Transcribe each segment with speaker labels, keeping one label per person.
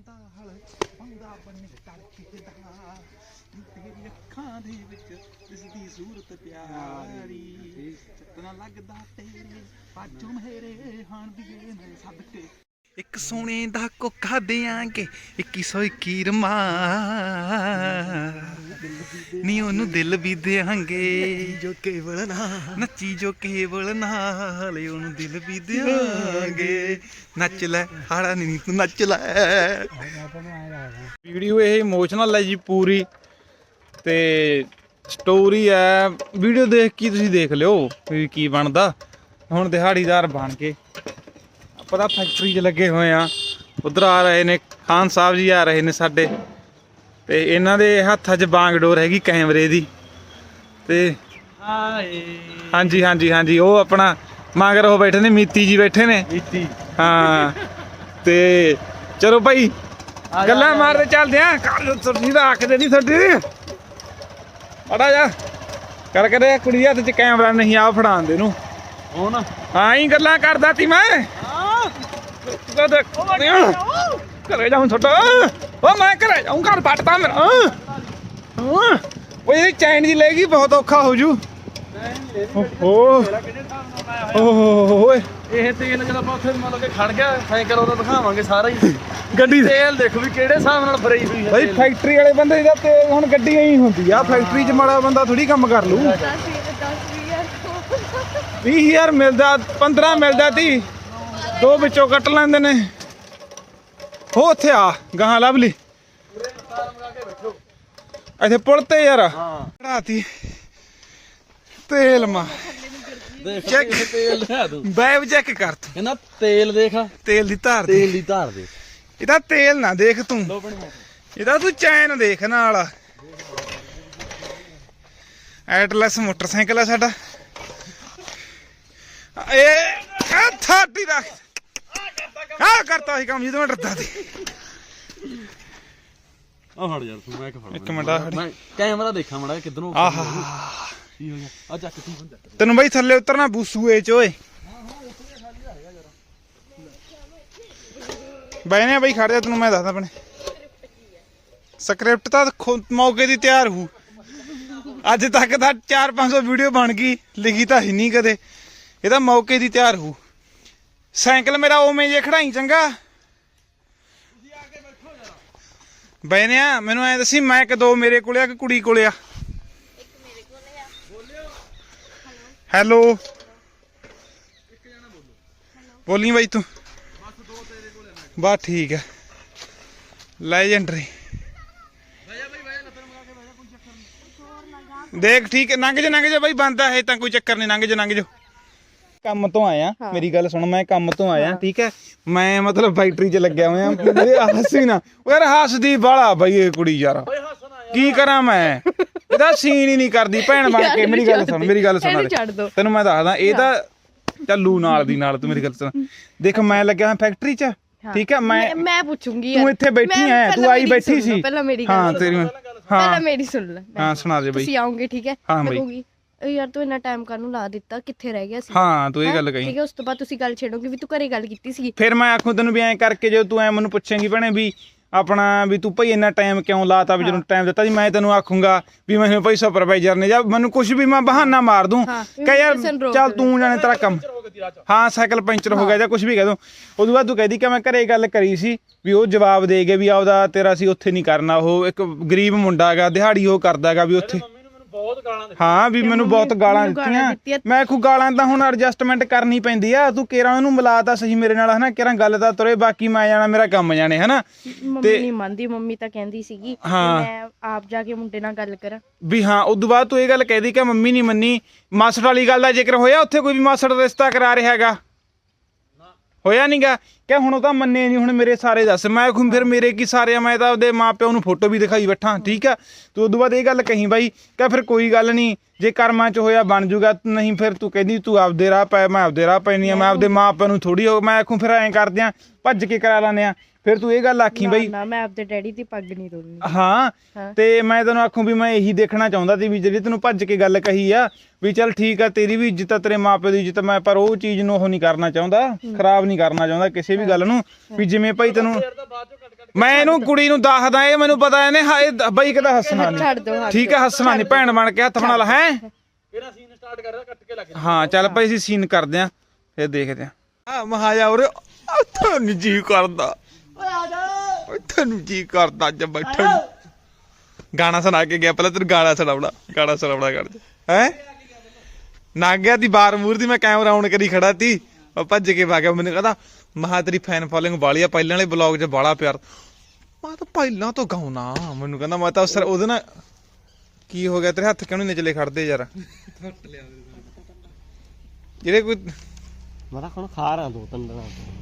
Speaker 1: ਹਲ ਬੰਦਾ ਬੰਨੇ ਤੜਕੇ ਦਾ। ਤੇਰੀ ਅੱਖਾਂ ਦੇ ਵਿੱਚ ਦਿਸਦੀ ਸੂਰਤ ਪਿਆਰੀ। ਚਤਨਾ ਲੱਗਦਾ ਤੇਰੇ ਪਾਜੋ ਮੇਰੇ ਹਾਣ ਦੀਏ ਮੈਂ ਸਦਕੇ। ਇੱਕ ਸੋਨੇ ਦਾ ਕੋਕਾ ਦੇਾਂਗੇ 2121 ਰਮਾ। ਨੀ ਉਹਨੂੰ ਦਿਲ ਵੀ ਦੇਾਂਗੇ
Speaker 2: ਜੋ ਕੇਵਲ ਨਾ
Speaker 1: ਨੱਚੀ ਜੋ ਕੇਵਲ ਨਾਲ ਉਹਨੂੰ ਦਿਲ ਵੀ ਦੇਾਂਗੇ ਨੱਚ ਲੈ, ਹਾੜਾ ਨਹੀਂ ਤੂੰ ਨੱਚ ਲੈ। ਵੀਡੀਓ ਇਹ ਇਮੋਸ਼ਨਲ ਹੈ ਜੀ ਪੂਰੀ। ਤੇ ਸਟੋਰੀ ਹੈ, ਵੀਡੀਓ ਦੇਖ ਕੇ ਤੁਸੀਂ ਦੇਖ ਲਿਓ ਵੀ ਕੀ ਬਣਦਾ। ਹੁਣ ਦਿਹਾੜੀਦਾਰ ਬਣ ਕੇ। ਆਪਾਂ ਤਾਂ ਫੈਕਟਰੀ 'ਚ ਲੱਗੇ ਹੋਏ ਆ। ਉਧਰ ਆ ਰਹੇ ਨੇ ਖਾਨ ਸਾਹਿਬ ਜੀ ਆ ਰਹੇ ਨੇ ਸਾਡੇ। ਤੇ ਇਹਨਾਂ ਦੇ ਹੱਥਾਂ 'ਚ ਬਾਂਗ ਡੋਰ ਹੈਗੀ ਕੈਮਰੇ ਦੀ। ਤੇ ਹਾਂਜੀ ਹਾਂਜੀ ਹਾਂਜੀ ਉਹ ਆਪਣਾ ਮਗਰ ਉਹ ਬੈਠੇ ਨੇ ਮੀਤੀ ਜੀ ਬੈਠੇ ਨੇ।
Speaker 2: ਮੀਤੀ।
Speaker 1: ਹਾਂ ਤੇ ਚਲੋ ਭਾਈ ਗੱਲਾਂ। ਮਾਰਦੇ ਚੱਲਦੇ ਆ। ਕੱਲ ਤੁਰਨੀ ਦਾ ਆਖਦੇ ਨਹੀਂ ਤੁਹਾਡੀ ਅੜਾ ਜਾ। ਕਰ ਕਰੇ ਕੁੜੀ ਹੱਥ 'ਚ ਕੈਮਰਾ ਨਹੀਂ ਆ ਫੜਾਉਣ ਦੇ ਨੂੰ।
Speaker 2: ਹੁਣ?
Speaker 1: ਹਾਂ ਹੀ ਗੱਲਾਂ ਕਰਦਾ ਤੀ ਮੈਂ। ਤੂੰ ਦੇਖ ਘਰੇ ਜਾਉਂ ਛੋਟਾ ਓ ਮੈਂ ਘਰੇ ਜਾਉਂ ਘਰ ਪੱਟਦਾ ਮੇਰਾ। ਹਾਂ। ਉਹ ਇਹ ਚੈਨ ਜੀ ਲੈਗੀ ਬਹੁਤ ਔਖਾ ਹੋ ਜੂ। ਓਹੋ। ਓਏ।
Speaker 2: ਇਹ ਤੇਲ ਜਦੋਂ ਆਪਾਂ ਉੱਥੇ ਮੰਨ ਲਓ ਕਿ ਖੜ ਗਿਆ ਸਾਈਕਲ ਉਹਦਾ ਦਿਖਾਵਾਂਗੇ ਸਾਰਾ ਹੀ।
Speaker 1: ਗੱਡੀ
Speaker 2: ਤੇਲ ਦੇਖੋ ਵੀ ਕਿਹੜੇ ਹਿਸਾਬ ਨਾਲ ਭਰੀ ਹੋਈ ਹੈ
Speaker 1: ਬਈ। ਫੈਕਟਰੀ ਵਾਲੇ ਬੰਦੇ ਦਾ ਤੇ ਹੁਣ ਗੱਡੀ ਐਂ ਹੁੰਦੀ ਆ। ਫੈਕਟਰੀ 'ਚ ਮਾੜਾ ਬੰਦਾ ਥੋੜੀ ਕੰਮ ਕਰ ਲੂ। 20000 ਮਿਲਦਾ 15 ਮਿਲਦਾ ਤੀ। ਦੋ ਵਿੱਚੋਂ ਕੱਟ ਲੈਂਦੇ ਨੇ। ਹੋ ਉੱਥੇ ਆ ਗਾਹਾਂ ਲੱਭ ਲਈ। ਇੱਥੇ ਪੁਲ ਤੇ ਯਾਰ।
Speaker 2: ਹਾਂ
Speaker 1: ਚੜਾਤੀ। ਤੇਲ ਮਾ.
Speaker 2: ਇਹ ਤੇਲ ਲਿਆ ਤੂੰ
Speaker 1: ਬੈਬ ਚੈੱਕ ਕਰ ਤੂੰ।
Speaker 2: ਕਹਿੰਦਾ ਤੇਲ ਦੇਖ
Speaker 1: ਤੇਲ ਦੀ ਧਾਰ ਦੇ
Speaker 2: ਤੇਲ ਦੀ ਧਾਰ ਦੇ
Speaker 1: ਇਹਦਾ ਤੇਲ ਨਾ ਦੇਖ ਤੂੰ। ਇਹਦਾ ਤੂੰ ਚੈਨ ਦੇਖ ਨਾਲ। ਐਟਲਸ ਮੋਟਰਸਾਈਕਲ ਆ ਸਾਡਾ। ਇਹ ਆ ਥਾਟੀ ਰੱਖ। ਆ ਕਰਤਾ ਸੀ ਕੰਮ ਜਦੋਂ ਮੈਂ ਡਰਦਾ ਸੀ।
Speaker 2: ਆ ਫੜ ਯਾਰ ਤੂੰ ਮੈਂ ਇੱਕ ਫੜ
Speaker 1: ਇੱਕ ਮਿੰਟ ਆ ਫੜੀ।
Speaker 2: ਮੈਂ ਕੈਮਰਾ ਦੇਖਾਂ ਮੜਾ ਕਿੱਧਰੋਂ
Speaker 1: ਆਹਾ
Speaker 2: ਕੀ ਹੋ ਗਿਆ? ਆ ਚੱਕ ਕੀ ਹੁੰਦਾ
Speaker 1: ਤੈਨੂੰ ਬਈ ਥੱਲੇ ਉਤਰਨਾ ਬੂਸੂਏ ਚ ਓਏ। ਬੈਨੇ ਬਈ ਖੜ ਜਾ ਤੈਨੂੰ ਮੈਂ ਦੱਸਦਾ ਆਪਣੇ। ਸਕ੍ਰਿਪਟ ਤਾਂ ਖੁ- ਮੌਕੇ ਦੀ ਤਿਆਰ ਹੂ। ਅੱਜ ਤੱਕ ਤਾਂ 4-500 ਵੀਡੀਓ ਬਣ ਗਈ ਲਿਖੀ ਤਾਂ ਹੀ ਨਹੀਂ ਕਦੇ। ਇਹ ਤਾਂ ਮੌਕੇ ਦੀ ਤਿਆਰ ਹੂ। ਸਾਈਕਲ ਮੇਰਾ ਉਵੇਂ ਜੇ ਖੜਾਈ, ਚੰਗਾ। ਬੈਨਿਆ ਮੈਨੂੰ ਐ ਦੱਸੀ, ਮੈਂ ਕਿ ਦੋ ਮੇਰੇ ਕੋਲੇ ਆ ਕਿ ਕੁੜੀ ਕੋਲੇ ਆ। ਹੈਲੋ। ਬੋਲੀ ਬਾਈ ਤੂੰ। ਬਸ ਠੀਕ ਹੈ ਲੈਜੈਂਡਰੀ ਦੇਖ, ਠੀਕ ਹੈ ਲੰਘ ਜਾ ਲੰਘ ਜਾ ਬਾਈ, ਬੰਦਾ ਹੈ, ਤਾਂ ਕੋਈ ਚੱਕਰ ਨਹੀਂ ਲੰਘ ਜਾ ਲੰਘ ਜਾ। ਕੰਮ ਤੋਂ ਆਇਆ। ਮੇਰੀ ਗੱਲ ਸੁਣ ਮੈਂ ਕੰਮ ਤੋਂ ਆਇਆ ਠੀਕ ਹੈ? ਮੈਂ ਮਤਲਬ ਫੈਕਟਰੀ 'ਚ ਲੱਗਿਆ ਹੋਇਆ ਮੇਰੇ ਹੱਸੀ ਨਾ। ਉਹ ਯਾਰ ਹੱਸਦੀ ਬਾਲਾ ਬਈ ਇਹ ਕੁੜੀ ਯਾਰ। ਕੀ ਕਰਾਂ ਮੈਂ? ਇਹਦਾ ਸੀਨ ਹੀ ਨਹੀਂ ਕਰਦੀ ਭੈਣ ਬਣ ਕੇ। ਮੇਰੀ ਗੱਲ ਸੁਣ ਮੇਰੀ ਗੱਲ ਸੁਣ ਤੈਨੂੰ ਮੈਂ ਦੱਸਦਾ ਇਹ ਤਾਂ ਚੱਲੂ ਨਾਲ ਦੀ ਨਾਲ ਤੂੰ ਮੇਰੀ ਗੱਲ ਸੁਣ। ਦੇਖ ਮੈਂ ਲੱਗਿਆ ਹਾਂ ਫੈਕਟਰੀ 'ਚ ਠੀਕ ਹੈ? ਮੈਂ
Speaker 3: ਮੈਂ ਪੁੱਛੂੰਗੀ
Speaker 1: ਤੂੰ। ਇੱਥੇ ਬੈਠੀ ਐ ਤੂੰ ਆਈ ਬੈਠੀ ਸੀ।
Speaker 3: ਪਹਿਲਾਂ ਮੇਰੀ ਗੱਲ
Speaker 1: ਹਾਂ ਤੇਰੀ। ਹਾਂ।
Speaker 3: ਪਹਿਲਾਂ ਮੇਰੀ ਸੁਣ ਲੈ।
Speaker 1: ਹਾਂ ਸੁਣਾ ਦੇ ਬਈ।
Speaker 3: ਤੁਸੀਂ ਆਉਂਗੇ ਠੀਕ ਹੈ?
Speaker 1: ਹਾਂ ਬਈ।
Speaker 3: "ਇਹ ਯਾਰ ਤੂੰ ਇੰਨਾ ਟਾਈਮ ਕਾਹਨੂੰ ਲਾ ਦਿੱਤਾ? ਕਿੱਥੇ ਰਹਿ ਗਿਆ ਸੀ?
Speaker 1: ਹਾਂ ਤੂੰ ਇਹ? ਗੱਲ
Speaker 3: ਠੀਕ
Speaker 1: ਕਹੀ
Speaker 3: ਹੈ ਉਸ ਤੋਂ ਬਾਅਦ ਤੁਸੀਂ ਗੱਲ ਛੇੜੋਗੇ ਵੀ ਤੂੰ ਘਰੇ ਗੱਲ ਕੀਤੀ ਸੀ।
Speaker 1: ਫਿਰ ਮੈਂ ਆਖੂ ਤੈਨੂੰ ਵੀ ਐਂ ਕਰਕੇ ਜੇ ਤੂੰ ਐ ਮੈਨੂੰ ਪੁੱਛੇਂਗੀ ਭੈਣੇ ਵੀ ਆਪਣਾ ਵੀ ਤੂੰ ਭਈ ਇੰਨਾ ਟਾਈਮ ਕਿਉਂ ਲਾਤਾ ਵੀ ਜਦੋਂ ਟਾਈਮ ਦਿੱਤਾ ਜੀ ਮੈਂ ਤੈਨੂੰ ਆਖੂੰਗਾ ਵੀ ਮੈਨੂੰ ਭਈ ਸੁਪਰਵਾਈਜ਼ਰ ਨੇ ਜਾਂ ਮੈਨੂੰ ਕੁਝ ਵੀ ਮੈਂ ਬਹਾਨਾ ਮਾਰ ਦੂੰ।
Speaker 3: ਹਾਂ, ਵੀ
Speaker 1: ਕਹ ਯਾਰ
Speaker 3: ਕਿਸੇ
Speaker 1: ਚੱਲ। ਤੂੰ ਜਾਣੇ ਤੇਰਾ ਕੰਮ। ਹਾਂ ਸਾਈਕਲ ਪੈਂਚਰ ਹੋ ਗਿਆ ਜਾਂ ਕੁਝ ਵੀ ਕਹਿ ਦੂੰ। ਉਦੋਂ ਬਾਅਦ ਤੂੰ ਕਹਿਦੀ ਕਿ ਮੈਂ ਘਰੇ ਗੱਲ ਕਰੀ ਸੀ ਵੀ ਉਹ ਜਵਾਬ ਦੇ ਗਏ ਵੀ ਆਪਦਾ ਤੇਰਾ ਸੀ ਉੱਥੇ ਨਹੀਂ ਕਰਨਾ ਉਹ ਇੱਕ ਗਰੀਬ ਮੁੰਡਾ ਹੈਗਾ ਦਿਹਾੜੀ ਉਹ ਕਰਦਾ ਹੈਗਾ ਵੀ ਉੱਥੇ।
Speaker 2: ਬਹੁਤ ਗਾਲਾਂ
Speaker 1: ਹਾਂ ਵੀ ਮੈਨੂੰ ਬਹੁਤ ਗਾਲਾਂ ਦਿੱਤੀਆਂ।
Speaker 3: ਦਿੱਤੀਆਂ।
Speaker 1: ਮੈਂ ਖੂ ਗਾਲਾਂ ਤਾਂ ਹੁਣ ਐਡਜਸਟਮੈਂਟ ਕਰਨੀ ਪੈਂਦੀ ਆ। ਤੂੰ ਕੇਰਾਂ ਉਹਨੂੰ ਮਿਲਾ ਤਾਂ ਸਹੀ ਮੇਰੇ ਨਾਲ ਹਨਾ? ਕੇਰਾਂ ਗੱਲ ਤਾਂ ਤੁਰੇ ਬਾਕੀ ਮੈਂ ਜਾਣਾ ਮੇਰਾ ਕੰਮ ਜਾਣੇ ਹਨਾ?
Speaker 3: ਮੰਮੀ ਨਹੀਂ ਮੰਨਦੀ ਮੰਮੀ ਤਾਂ ਕਹਿੰਦੀ ਸੀਗੀ। ਮੈਂ ਆਪ ਜਾ ਕੇ ਮੁੰਡੇ ਨਾਲ ਗੱਲ ਕਰਾਂ।
Speaker 1: ਵੀ ਹਾਂ ਉਦੋਂ ਬਾਅਦ ਤੂੰ ਇਹ ਗੱਲ ਕਹਿਦੀ ਕਿ ਮੰਮੀ ਨਹੀਂ ਮੰਨੀ। ਮਾਸੜ ਵਾਲੀ ਗੱਲ ਦਾ ਜ਼ਿਕਰ ਹੋਇਆ? ਉੱਥੇ ਕੋਈ ਵੀ ਮਾਸੜ ਰਿਸ਼ਤਾ ਕਰਾ ਰਿਹਾ ਹੈਗਾ? ਹੋਇਆ ਨਹੀਂਗਾ ਕਿ ਹੁਣ ਉਹ ਤਾਂ ਮੰਨੇ ਨਹੀਂ ਹੁਣ ਮੇਰੇ ਸਾਰੇ ਦੱਸ। ਮੈਂ ਖੁੰ ਫਿਰ ਮੇਰੇ ਕੀ ਸਾਰੇ ਆ, ਮੈਂ ਤਾਂ ਉਹਦੇ ਮਾਪਿਆਂ ਨੂੰ ਫੋਟੋ ਵੀ ਦਿਖਾਈ ਬੈਠਾ ਠੀਕ ਆ? ਤੂੰ ਉਦੋਂ ਬਾਅਦ ਇਹ ਗੱਲ ਕਹੀ ਬਾਈ ਕਿ ਫਿਰ ਕੋਈ ਗੱਲ ਨਹੀਂ ਜੇ ਕਰਮਾਂ 'ਚ ਹੋਇਆ ਬਣ ਜੂਗਾ ਨਹੀਂ ਫਿਰ ਤੂੰ ਕਹਿੰਦੀ ਤੂੰ ਆਪਦੇ ਰਾਹ ਪੈ ਮੈਂ ਆਪਦੇ ਰਾਹ ਪੈਣੀ ਆ ਮੈਂ ਆਪਦੇ ਮਾਪਿਆਂ ਨੂੰ ਥੋੜੀ ਹੋ ਮੈਂ ਆਖੂੰ ਫਿਰ ਐਂ ਕਰਦੇ ਆ ਭੱਜ ਕੇ ਕਰਾ ਲੈਂਦੇ ਆ। ਫਿਰ ਤੂੰ ਇਹ ਗੱਲ ਆਖੀ ਬਈ।
Speaker 3: ਨਾ ਮੈਂ ਆਪਦੇ ਡੈਡੀ ਦੀ ਪੱਗ ਨਹੀਂ ਰੋਲਣੀ
Speaker 1: ਹਾਂ। ਤੇ ਮੈਂ ਤੈਨੂੰ ਆਖੂੰ ਵੀ ਮੈਂ ਇਹੀ ਦੇਖਣਾ ਚਾਹੁੰਦਾ ਸੀ ਵੀ ਜਿਹੜੀ ਤੈਨੂੰ ਭੱਜ ਕੇ ਗੱਲ ਕਹੀ ਆ ਵੀ ਚੱਲ ਠੀਕ ਆ ਤੇਰੀ ਵੀ ਇੱਜ਼ਤ ਆ ਤੇਰੇ ਮਾਪੇ ਦੀ ਇੱਜ਼ਤ ਮੈਂ ਪਰ ਉਹ ਚੀਜ਼ ਨੂੰ ਉਹ ਨਹੀਂ ਕਰਨਾ ਚਾਹੁੰਦਾ ਖਰਾਬ ਨਹੀਂ ਕਰਨਾ ਚਾਹੁੰਦਾ ਕਿਸੇ ਵੀ ਗੱਲ ਨੂੰ ਵੀ ਜਿਵੇਂ ਭਾਈ ਤੈਨੂੰ ਮੈਂ ਇਹਨੂੰ ਕੁੜੀ ਨੂੰ ਦੱਸਦਾ ਇਹ ਮੈਨੂੰ ਪਤਾ ਇਹਨੇ ਹਾਏ ਬਈ ਕਿਦਾ ਹੱਸਣਾ ਨਹੀਂ
Speaker 3: ਛੱਡ ਦੋ ਹੱਥ
Speaker 1: ਠੀਕ ਹੈ ਹੱਸਣਾ ਨਹੀਂ ਭੈਣ ਬਣ ਕੇ ਹੱਥ ਬਣਾ ਲਾ ਹੈ?
Speaker 2: ਕਿਹੜਾ ਸੀਨ ਸਟਾਰਟ ਕਰ ਰਿਹਾ ਕੱਟ ਕੇ ਲੱਗ
Speaker 1: ਹਾਂ ਚੱਲ ਭਾਈ ਅਸੀਂ ਸੀਨ ਕਰਦੇ ਆਂ ਫਿਰ ਦੇਖਦੇ ਆਂ। ਆ ਮਹਾਜਾ ਉਰੇ ਤੁਹਾਨੂੰ ਜੀ ਕਰਦਾ। ਓਏ ਆ ਜਾ। ਜੀ ਕਰਦਾ ਅੱਜ ਬੈਠਣ ਨੂੰ। ਗਾਣਾ ਸੁਣਾ ਕੇ ਗਿਆ ਪਹਿਲਾਂ ਤੈਨੂੰ ਗਾਣਾ ਸੁਣਾਉਣਾ ਗਾਣਾ ਸੁਣਾਉਣਾ ਕਰ ਹੈ? ਨਾਗਿਆ ਦੀ ਬਾਰ ਮੂਰ ਦੀ ਮੈਂ ਕੈਮਰਾ ਆਨ ਕਰੀ ਖੜਾ ਤੀ? ਉਹ ਭੱਜ ਕੇ ਭਾਗਿਆ ਮੈਨੂੰ ਕਹਿੰਦਾ ਮਹਾ ਤੇਰੀ ਫੈਨ ਫੋਲੋਇੰਗ ਵਾਲੀ ਆ ਪਹਿਲਾਂ ਵਾਲੇ ਬਲੌਗ 'ਚ ਬਾਲਾ ਪਿਆਰ। ਮੈਂ ਤਾਂ ਪਹਿਲਾਂ ਤੋਂ ਗਾਉਣਾ ਮੈਨੂੰ ਕਹਿੰਦਾ ਮੈਂ ਤਾਂ ਉਸ ਉਹਦੇ ਨਾਲ ਕੀ ਹੋ ਗਿਆ ਤੇਰੇ ਹੱਥ ਕਿਉਂ ਨਹੀਂ ਨਿਚਲੇ ਖੜਦੇ ਯਾਰ? ਜਿਹੜੇ ਕੋਈ
Speaker 4: ਮੈਂ ਤਾਂ ਹੁਣ ਖਾ ਰਾਂ ਦੋ ਤਿੰਨ ਦਿਨਾਂ ਤੋਂ।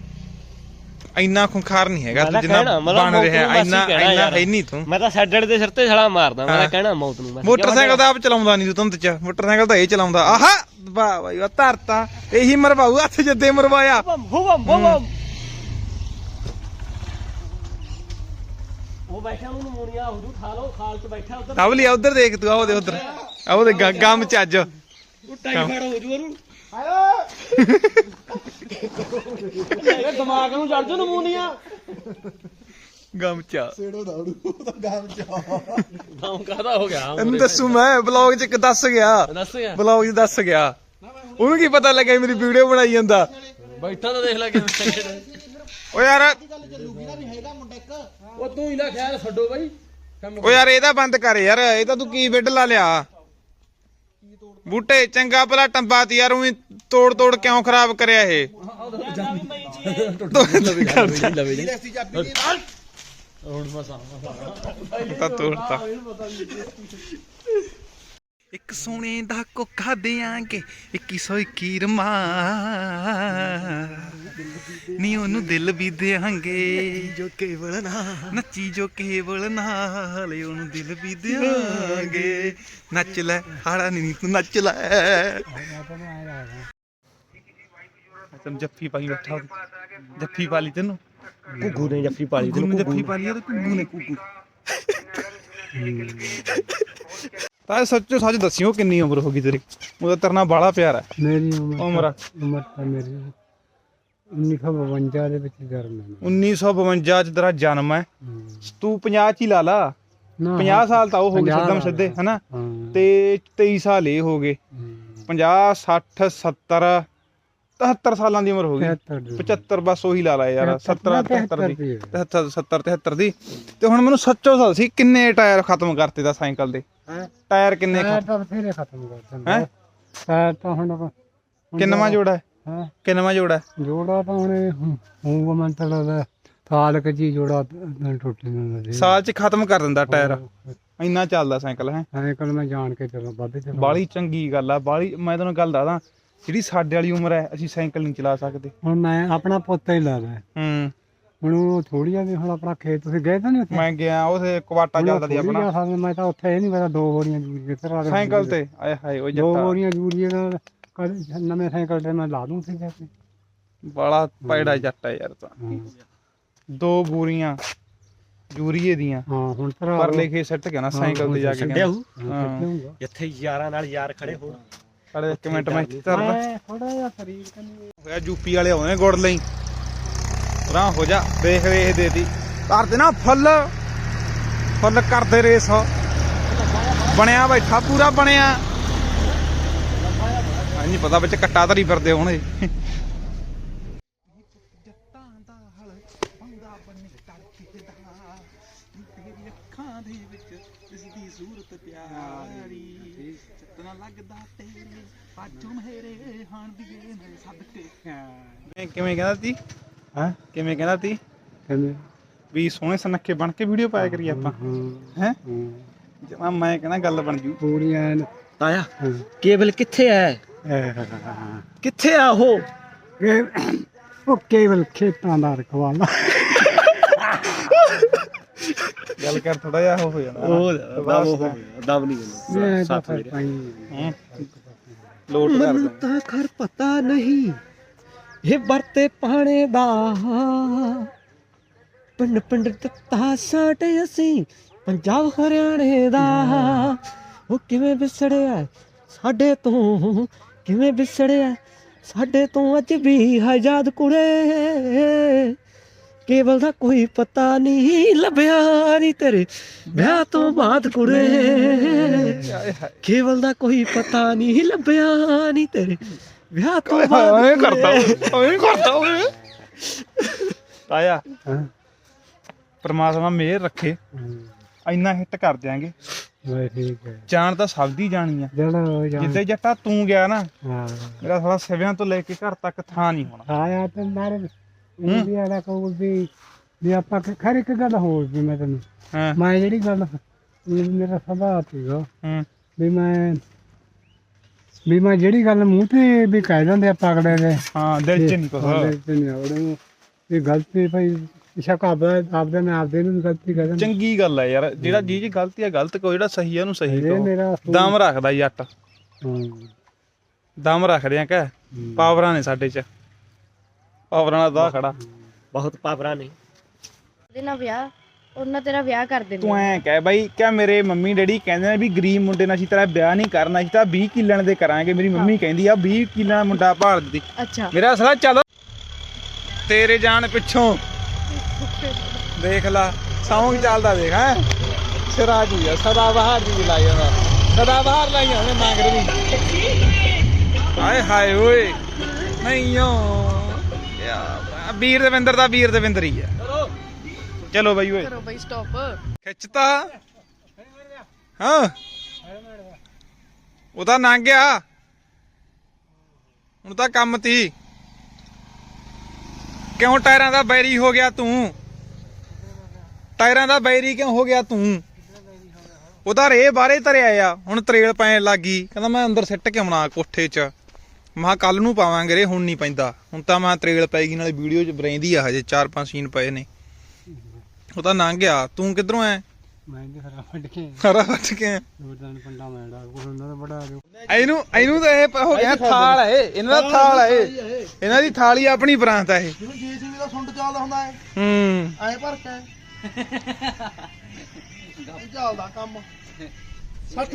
Speaker 1: ਇੰਨਾ ਖੁੰਖਾਰ ਨਹੀਂ ਹੈਗਾ ਤੂੰ ਜਿੰਨਾ ਬਣ ਰਿਹਾ ਇੰਨਾ ਇੰਨਾ। ਹੈ ਨਹੀਂ ਤੂੰ।
Speaker 4: ਮੈਂ ਤਾਂ ਸੈਡੜ ਦੇ ਸਿਰ ਤੇ ਛਲਾ ਮਾਰਦਾ ਮੈਂ। ਤਾਂ ਕਹਿਣਾ ਮੌਤ ਨੂੰ
Speaker 1: ਮੋਟਰਸਾਈਕਲ ਤਾਂ ਆਪ ਚਲਾਉਂਦਾ ਨਹੀਂ ਤੂੰ ਤੁੰਦ ਚ। ਮੋਟਰਸਾਈਕਲ ਤਾਂ ਇਹ ਚਲਾਉਂਦਾ। ਆਹਾ! ਵਾਹ ਬਾਈ ਵਾਹ ਧਰਤਾ। ਇਹੀ ਮਰਵਾਊ ਹੱਥ ਜੱਦੇ ਮਰਵਾਇਆ।
Speaker 4: ਹੁਵਮ ਹੁਵਮ ਉਹ ਬੈਠਾ ਉਹਨੂੰ ਮੋੜੀਆਂ ਹੁਰੂ ਖਾ ਲਓ ਖਾਲ ਚ ਬੈਠਾ ਉਧਰ।
Speaker 1: ਆਵਲੀ ਆ ਉਧਰ ਦੇਖ ਤੂੰ ਆਹ ਉਹਦੇ ਉਧਰ। ਆਹ ਗ- ਗਮ ਚ ਅੱਜ।
Speaker 4: ਟਾਈਫਾਇਡ ਹੋ ਜੂ ਉਹਨੂੰ। ਇਹ ਦਿਮਾਗ ਨੂੰ ਚੜ ਜੂ ਨਮੂਨੀਆ।
Speaker 1: ਗਮ ਚ।
Speaker 4: ਦਮ ਕਾਦਾ ਹੋ ਗਿਆ?
Speaker 1: ਇਹਨੂੰ ਦੱਸੂ ਮੈਂ ਬਲੌਗ ਚ ਇੱਕ ਦੱਸ ਗਿਆ।
Speaker 4: ਦੱਸ ਯਾਰ
Speaker 1: ਬਲੌਗ ਚ ਦੱਸ ਗਿਆ। ਉਹਨੂੰ ਕੀ ਪਤਾ ਲੱਗਿਆ ਮੇਰੀ ਵੀਡੀਓ ਬਣਾਈ ਜਾਂਦਾ।
Speaker 4: ਬੈਠਾ ਤਾਂ ਦੇਖ ਲੈ ਕਿ
Speaker 1: ਓ ਯਾਰ।
Speaker 4: ਉਹ ਤੂੰ ਹੀ ਨਾ ਖਿਆਲ ਛੱਡੋ ਬਾਈ।
Speaker 1: ਓ ਯਾਰ ਇਹਦਾ ਬੰਦ ਕਰ ਯਾਰ। ਇਹ ਤਾਂ ਤੂੰ ਕੀ ਬਿੱਡ ਲਾ ਲਿਆ? ਬੂਟੇ ਚੰਗਾ ਭਲਾ ਟੰਬਾ ਤੀ ਯਾਰ। ਉਹੀ ਤੋੜ ਤੋੜ ਕਿਉਂ ਖਰਾਬ ਕਰਿਆ ਇਹ?
Speaker 4: ਹੁਣ ਮਸਾ
Speaker 1: ਤਾਂ ਤੋੜਤਾ। ਇੱਕ ਸੋਨੇ ਦਾ ਕੋਖਾ ਦੇਾਂਗੇ 2121 ਰਮਾ ਨੀ ਉਹਨੂੰ ਦਿਲ ਵੀ ਦੇਾਂਗੇ ਜੋ ਕੇਵਲ ਨਾ ਨੱਚੀ ਜੋ ਕੇਵਲ ਨਾਲ ਉਹਨੂੰ ਦਿਲ ਵੀ ਦੇਾਂਗੇ ਨੱਚ ਲੈ ਹਾੜਾ ਨਹੀਂ ਤੂੰ ਨੱਚ ਲੈ। ਤੈਨੂੰ ਜੱਫੀ ਪਾਈ ਬੈਠਾ। ਜੱਫੀ ਪਾ ਲਈ ਤੈਨੂੰ।
Speaker 4: ਗੁੱਗੂ ਨੇ ਜੱਫੀ ਪਾਲੀ
Speaker 1: ਗੁੱਗੂ ਨੇ ਜੱਫੀ ਪਾ ਲਈ ਆ ਤੇ ਗੁੱਗੂ ਨੇ ਗੁੱਗੂ ਤਾਂ ਸੱਚੋ ਸੱਚ ਦੱਸਿਓ ਕਿੰਨੀ ਉਮਰ ਹੋ ਗਈ ਤੇਰੀ। ਉਹਦਾ ਤਰਨਾ ਬਾਲਾ ਪਿਆਰ ਹੈ।
Speaker 5: ਮੇਰੀ ਉਮਰ
Speaker 1: ਉਮਰ
Speaker 5: ਉਮਰ ਤਾਂ ਮੇਰੀ 1952 ਦੇ ਵਿੱਚ ਜਨਮ ਹੈ
Speaker 1: 1952 ਚ ਤੇਰਾ ਜਨਮ ਹੈ। ਤੂੰ 50 ਚ ਹੀ ਲਾ ਲਾ।
Speaker 5: ਨਾ।
Speaker 1: 50 ਸਾਲ ਤਾਂ ਉਹ ਹੋ ਗਏ
Speaker 5: 50
Speaker 1: ਸਿੱਧਮ ਸਿੱਧੇ ਹਨਾ? ਤੇ 23 ਸਾਲ ਇਹ ਹੋ ਗਏ।
Speaker 5: ਹਮ।
Speaker 1: 50 60 70 73 ਸਾਲਾਂ ਦੀ ਉਮਰ ਹੋ ਗਈ।
Speaker 5: 73 ਦੀ।
Speaker 1: 75 ਬਸ ਉਹੀ ਲਾ ਲਾ ਯਾਰ 70 73 ਦੀ।
Speaker 5: 73
Speaker 1: 70 73 ਦੀ। ਤੇ ਹੁਣ ਮੈਨੂੰ ਸੱਚੋ ਸੱਚ ਸੀ ਕਿੰਨੇ ਟਾਇਰ ਖਤਮ ਕਰਤੇ ਦਾ ਸਾਈਕਲ ਦੇ?
Speaker 5: ਹੈਂ?
Speaker 1: ਟਾਇਰ ਕਿੰਨੇ ਖਤਮ
Speaker 5: ਖਤਮ ਕਰ? ਟਾਇਰ ਤਾਂ ਹੁਣ
Speaker 1: ਕਿੰਨਵਾਂ ਜੋੜਾ ਹੈ?
Speaker 5: ਹਾਂ?
Speaker 1: ਕਿੰਨਵਾਂ ਜੋੜਾ
Speaker 5: ਜੋੜਾ ਤਾਂ ਹੁਣ ਹੁ- ਹੋਊਗਾ ਮੈਂ ਤਾਂ ਲੱਗਦਾ ਸਾਲ ਕੁ ਜੀ ਜੋੜਾ ਦ- ਟੁੱਟ ਜਾਂਦਾ ਸੀ।
Speaker 1: ਸਾਲ ਚ ਖਤਮ ਕਰ ਦਿੰਦਾ ਟਾਇਰ। ਇੰਨਾ ਚੱਲਦਾ ਸਾਈਕਲ ਹੈ?
Speaker 5: ਸਾਈਕਲ ਮੈਂ ਜਾਣ ਕੇ ਚਲਾ ਵੱਧ ਚਲਾ।
Speaker 1: ਬਾਲੀ ਚੰਗੀ ਗੱਲ ਆ ਬਾਲੀ ਮੈਂ ਤੈਨੂੰ ਗੱਲ ਦੱਸਦਾ ਜਿਹੜੀ ਸਾਡੇ ਵਾਲੀ ਉਮਰ ਹੈ ਅਸੀਂ ਸਾਈਕਲ ਨਹੀਂ ਚਲਾ ਸਕਦੇ।
Speaker 5: ਹੁਣ ਮੈਂ ਆਪਣਾ ਪੁੱਤ ਹੀ ਲਾ
Speaker 1: ਹੂੰ।
Speaker 5: ਹੁਣ ਉਹ ਥੋੜੀ ਆ ਵੀ ਹੁਣ ਆਪਣਾ ਖੇਤ ਤੁਸੀਂ ਗਏ ਤਾਂ ਨਹੀਂ ਉੱਥੇ?
Speaker 1: ਮੈਂ ਗਿਆ ਉਥੇ ਕੁਆਟਾ ਚੱਲਦਾ ਸੀ ਆਪਣਾ।
Speaker 5: ਸਾਨੂੰ, ਮੈਂ ਤਾਂ ਉੱਥੇ ਇਹ ਨਹੀਂ ਪਤਾ ਦੋ ਬੋਰੀਆਂ ਜੂਰੀ ਕਿੱਧਰ ਆ ਗਏ
Speaker 1: ਸਾਈਕਲ ਤੇ। ਆਏ ਹਾਏ ਉਹ
Speaker 5: ਦੋ
Speaker 1: ਜੱਟਾ
Speaker 5: ਬੋਰੀਆਂ ਜੂਰੀਏ ਨਾਲ ਕਦੇ ਨਵੇਂ ਸਾਈਕਲ ਤੇ ਮੈਂ ਲਾ ਦੂੰ ਸੀ ਜਾ ਕੇ।
Speaker 1: ਬਾਲਾ ਪੈੜਾ ਜੱਟ ਯਾਰ ਤਾਂ। ਦੋ ਬੂਰੀਆਂ ਜੂਰੀਏ ਦੀਆਂ।
Speaker 5: ਹਾਂ, ਹੁਣ ਤੇਰਾ
Speaker 1: ਪਰ ਲਿਖੇ ਸੱਟ ਗਿਆ ਨਾ ਸਾਈਕਲ ਤੇ ਜਾ ਕੇ ਕਹਿੰਦਾ।
Speaker 4: ਜਿੱਥੇ ਯਾਰਾਂ ਨਾਲ ਯਾਰ ਖੜੇ ਹੋਣ।
Speaker 1: ਅੜੇ ਇੱਕ ਮਿੰਟ ਮੈਂ ਇੱਥੇ ਧਰਦਾ
Speaker 5: ਥੋੜਾ ਜਿਹਾ ਸਰੀਰ ਕੰਨੀ
Speaker 1: ਹੋਇਆ। ਯੂਪੀ ਵਾਲੇ ਆਉਂਦੇ ਗੁੜ ਲਈ। ਰਾਂ ਹੋ ਜਾ ਦੇਖ ਵੇਖ ਦੇਤੀ ਕਰਦੇ ਨਾ ਫੁੱਲ। ਫੁੱਲ ਕਰਦੇ ਰੇਸ ਬਣਿਆ ਬੈਠਾ ਪੂਰਾ ਬਣਿਆ। ਨਹੀਂ ਪਤਾ ਵਿੱਚ ਕੱਟਾ ਧਰੀ ਫਿਰਦੇ ਹੋਣੇ ਅੱਖਾਂ ਦੇ ਵਿੱਚ ਦਿਸਦੀ ਸੂਰਤ ਪਿਆਰੀ ਚਤਨਾ ਲੱਗਦਾ ਮੇਰੇ ਹਾਣ ਦੀਏ ਸਦਕੇ ਕਿਵੇਂ ਕਿਵੇਂ ਕਹਿੰਦਾ ਤੀ
Speaker 5: ਹਾਂ
Speaker 1: ਕਿਵੇਂ ਕਹਿੰਦਾ ਤੀ
Speaker 5: ਕਹਿੰਦੇ
Speaker 1: ਵੀ ਸੋਹਣੇ ਸੁਨੱਖੇ ਬਣ ਕੇ ਵੀਡੀਓ ਪਾਇਆ ਕਰੀਏ ਆਪਾਂ
Speaker 5: ਹਾਂ
Speaker 1: ਹੈ
Speaker 5: ਹਾਂ
Speaker 1: ਜਮਾ ਮੈਂ ਕਹਿੰਦਾ ਗੱਲ ਬਣ ਜੂ
Speaker 5: ਪੂਰੀਆਂ ਐਨ,
Speaker 4: ਤਾਇਆ
Speaker 5: ਹਾਂ
Speaker 4: ਕੇਬਲ ਕਿੱਥੇ ਐ
Speaker 5: ਇਹ,
Speaker 4: ਕਿੱਥੇ ਆ ਉਹ
Speaker 5: ਉਹ ਕੇਵਲ ਖੇਤਾਂ ਦਾ ਰਖਵਾਲਾ
Speaker 1: ਗੱਲ ਕਰ ਥੋੜਾ ਜਿਹਾ ਹੋ ਜਾਣਾ
Speaker 4: ਉਹ
Speaker 1: ਹੋ
Speaker 4: ਦਮ ਨਹੀਂ
Speaker 5: ਮੈਂ ਤਾਂ ਫਿਰ ਪਾਈ
Speaker 1: ਹੂੰ। ਲੋਟ ਕਰ
Speaker 4: ਤਾਂ ਖਰ ਪਤਾ ਨਹੀਂ, ਇਹ ਵਰਤੇ ਪਾਣੇ ਦਾ। ਪਿੰਡ ਪਿੰਡ ਦਿੱਤਾ ਸਾਡੇ ਅਸੀਂ, ਪੰਜਾਬ ਹਰਿਆਣੇ ਦਾ। ਉਹ ਕਿਵੇਂ ਵਿਸੜਿਆ ਸਾਡੇ ਤੋਂ, ਕਿਵੇਂ ਵਿਸੜਿਆ ਸਾਡੇ ਤੋਂ ਅੱਜ ਵੀ ਆਜ਼ਾਦ ਕੁੜੇ। ਕੇਵਲ ਦਾ ਕੋਈ ਪਤਾ ਨਹੀਂ ਲੱਭਿਆ ਨਹੀਂ ਤੇਰੇ ਵਿਆਹ ਤੋਂ ਬਾਅਦ ਕੁੜੇ। ਕੇਵਲ ਦਾ ਕੋਈ ਪਤਾ ਨਹੀਂ ਲੱਭਿਆ ਨਹੀਂ ਤੇਰੇ ਵਿਆਹ ਤੋਂ ਬਾਅਦ ਕੁੜੇ।
Speaker 1: ਕਰਦਾ ਓਏ ਕਰਦਾ ਓਏ। ਤਾਇਆ ਪਰਮਾਤਮਾ ਮਿਹਰ ਰੱਖੇ। ਇੰਨਾ ਹਿੱਟ ਕਰ ਦਿਆਂਗੇ।
Speaker 5: ਮੈਂ ਠੀਕ ਹੈ।
Speaker 1: ਜਾਣ ਤਾਂ ਸਭ ਦੀ ਜਾਣੀ ਆ।
Speaker 5: ਜਣਾ ਹੋ ਜਾ
Speaker 1: ਜਿੱਦੇ ਜੱਟਾ ਤੂੰ ਗਿਆ ਨਾ
Speaker 5: ਹਾਂ।
Speaker 1: ਮੇਰਾ ਸਾਲਾ ਸਿਵਿਆਂ ਤੋਂ ਲੈ ਕੇ ਘਰ ਤੱਕ ਥਾਂ ਨਹੀਂ ਹੋਣਾ।
Speaker 5: ਆਇਆ ਤੇ ਮਾਰੇ ਇਹ ਵੀ ਆਲਾ ਕਹੂ ਵੀ ਵੀ ਆਪਾਂ ਕਿ- ਖਰ ਇੱਕ ਗੱਲ ਹੋਰ ਵੀ ਮੈਂ ਤੈਨੂੰ
Speaker 1: ਹਾਂ।
Speaker 5: ਮੈਂ ਜਿਹੜੀ ਗੱਲ ਇਹ ਮੇਰਾ ਸੁਭਾਅ ਸੀਗਾ।
Speaker 1: ਹੂੰ।
Speaker 5: ਵੀ ਮੈਂ ਵੀ ਮੈਂ ਜਿਹੜੀ ਗੱਲ ਮੂੰਹ ਤੇ ਵੀ ਕਹਿ ਦਿੰਦੇ ਆ ਪਕੜੇ ਦੇ।
Speaker 1: ਹਾਂ ਦਿਲ ਚ ਨਹੀਂ ਕੁਛ
Speaker 5: ਉਹਦੇ ਤੇ ਨਹੀਂ ਉਹਨੂੰ ਇਹ ਗਲਤੀ ਭਾਈ ਸ਼ੱਕ ਆਪਦਾ ਆਪਦੇ ਮੈਂ ਆਪਦੇ ਨੂੰ ਵੀ ਗਲਤੀ ਕਹਿ ਦਿੰਦਾ।
Speaker 1: ਚੰਗੀ ਗੱਲ ਹੈ ਯਾਰ। ਜਿਹੜਾ ਜੀ ਜੀ ਗਲਤੀ ਆ ਗਲਤ ਕੋ ਜਿਹੜਾ ਸਹੀ ਆ ਉਹਨੂੰ ਸਹੀ
Speaker 5: ਇਹ
Speaker 1: ਕਹੋ।
Speaker 5: ਮੇਰਾ ਅਸੂਲ-
Speaker 1: ਦਮ ਰੱਖਦਾ ਜੱਟ
Speaker 5: ਹਾਂ।
Speaker 1: ਦਮ ਰੱਖਦੇ ਆ ਕਹ। ਪਾਵਰਾਂ ਨੇ ਸਾਡੇ ਚ। ਪਾਵਰਾਂ ਦਾ ਦਾ ਖੜਾ।
Speaker 4: ਬਹੁਤ ਪਾਵਰਾਂ ਨੇ
Speaker 3: ਉਹਦੇ ਨਾਲ ਵਿਆਹ ਉਹਨਾਂ ਤੇਰਾ ਵਿਆਹ ਕਰ ਦੇਣਾ
Speaker 1: ਤੂੰ ਐ ਕਹਿ ਬਾਈ ਕਿਆ ਮੇਰੇ ਮੰਮੀ ਡੈਡੀ ਕਹਿੰਦੇ ਨੇ ਵੀ ਗਰੀਬ ਮੁੰਡੇ ਨਾਲ ਅਸੀਂ ਤੇਰਾ ਵਿਆਹ ਨਹੀਂ ਕਰਨਾ ਅਸੀਂ ਤਾਂ 20 ਕਿੱਲਿਆਂ ਦੇ ਕਰਾਂਗੇ। ਮੇਰੀ ਮੰਮੀ ਕਹਿੰਦੀ ਆ 20 ਕਿੱਲਿਆਂ ਦਾ ਮੁੰਡਾ ਭਾਲ ਦਿੱਤੀ।
Speaker 3: ਅੱਛਾ।
Speaker 1: ਮੇਰਾ ਅਸਲਾ ਚੱਲ। ਤੇਰੇ ਜਾਣ ਪਿੱਛੋਂ। ਦੇਖ ਲਾ ਸੌਂਗ ਚੱਲਦਾ ਦੇਖ ਹੈ। ਸਿਰਾ ਜੀ ਆ ਸਦਾ ਬਾਹਰ ਜੀ ਲਾਈ ਜਾਂਦਾ। ਸਦਾ ਬਾਹਰ ਲਾਈ ਉਹਨੇ ਮੰਗਰ ਵੀ। ਹਾਏ ਹਾਏ ਓਏ ਨਹੀਂ ਓ। ਵੀਰ ਦਵਿੰਦਰ ਦਾ ਵੀਰ ਦਵਿੰਦਰ ਹੀ ਆ ਚਲੋ। ਬਾਈ ਓਏ।
Speaker 3: ਕਰੋ ਬਈ ਸਟਾਪ
Speaker 1: ਖਿੱਚਤਾ? ਹਾਂ। ਉਹ ਤਾਂ ਲੰਘ ਗਿਆ। ਹੁਣ ਤਾਂ ਕੰਮ ਤੀ। ਕਿਉਂ ਟਾਇਰਾਂ ਦਾ ਬੈਰੀ ਹੋ ਗਿਆ ਤੂੰ? ਟਾਇਰਾਂ ਦਾ ਬੈਰੀ ਕਿਉਂ ਹੋ ਗਿਆ ਤੂੰ? ਉਹਦਾ ਰੇ ਬਾਰੇ ਧਰਿਆ ਆ। ਹੁਣ ਤਰੇਲ ਪੈਣ ਲੱਗੀ ਕਹਿੰਦਾ ਮੈਂ ਅੰਦਰ ਸਿੱਟ ਕੇ ਆਉਣਾ ਕੋਠੇ 'ਚ। ਮਾ ਕੱਲ ਨੂੰ ਪਾਵਾਂਗੇ ਰੇ ਹੁਣ ਨਹੀਂ ਪੈਂਦਾ। ਹੁਣ ਤਾਂ ਮੈਂ ਤਰੇਲ ਪੈਗੀ ਨਾਲੇ ਵੀਡੀਓ 'ਚ ਬਰੈਂਦੀ ਆ ਹਜੇ 4-5 ਸੀਨ ਪਏ ਨੇ। ਉਹ ਤਾਂ ਲੰਘ ਗਿਆ। ਤੂੰ ਕਿੱਧਰੋਂ ਐ
Speaker 5: ਮੈਂ ਇਹਦੇ ਖਰਾ ਫੜ ਕੇ
Speaker 1: ਖਰਾ ਵੱਟ ਕੇ
Speaker 5: ਦੋ ਦਿਨ ਪੰਡਾ ਮੈਂਡਾ ਕੋਈ ਉਹਨਾਂ ਦਾ ਬੜਾ ਜੋ
Speaker 1: ਇਹਨੂੰ ਇਹਨੂੰ ਤਾਂ ਇਹ ਹੋ ਗਿਆ ਥਾਲ ਹੈ ਇਹਨਾਂ ਦਾ ਥਾਲ ਹੈ ਇਹ। ਇਹਨਾਂ ਦੀ ਥਾਲੀ ਆਪਣੀ ਬਰਾਂਤ ਹੈ ਇਹ।
Speaker 2: ਜਿਵੇਂ ਜੀਸੀਬੀ ਦਾ ਸੁੰਡ ਚੱਲਦਾ ਹੁੰਦਾ ਹੈ
Speaker 1: ਹੂੰ।
Speaker 2: ਐ ਭਰ ਕੇ। ਇਹ ਚੱਲਦਾ ਕੰਮ। 60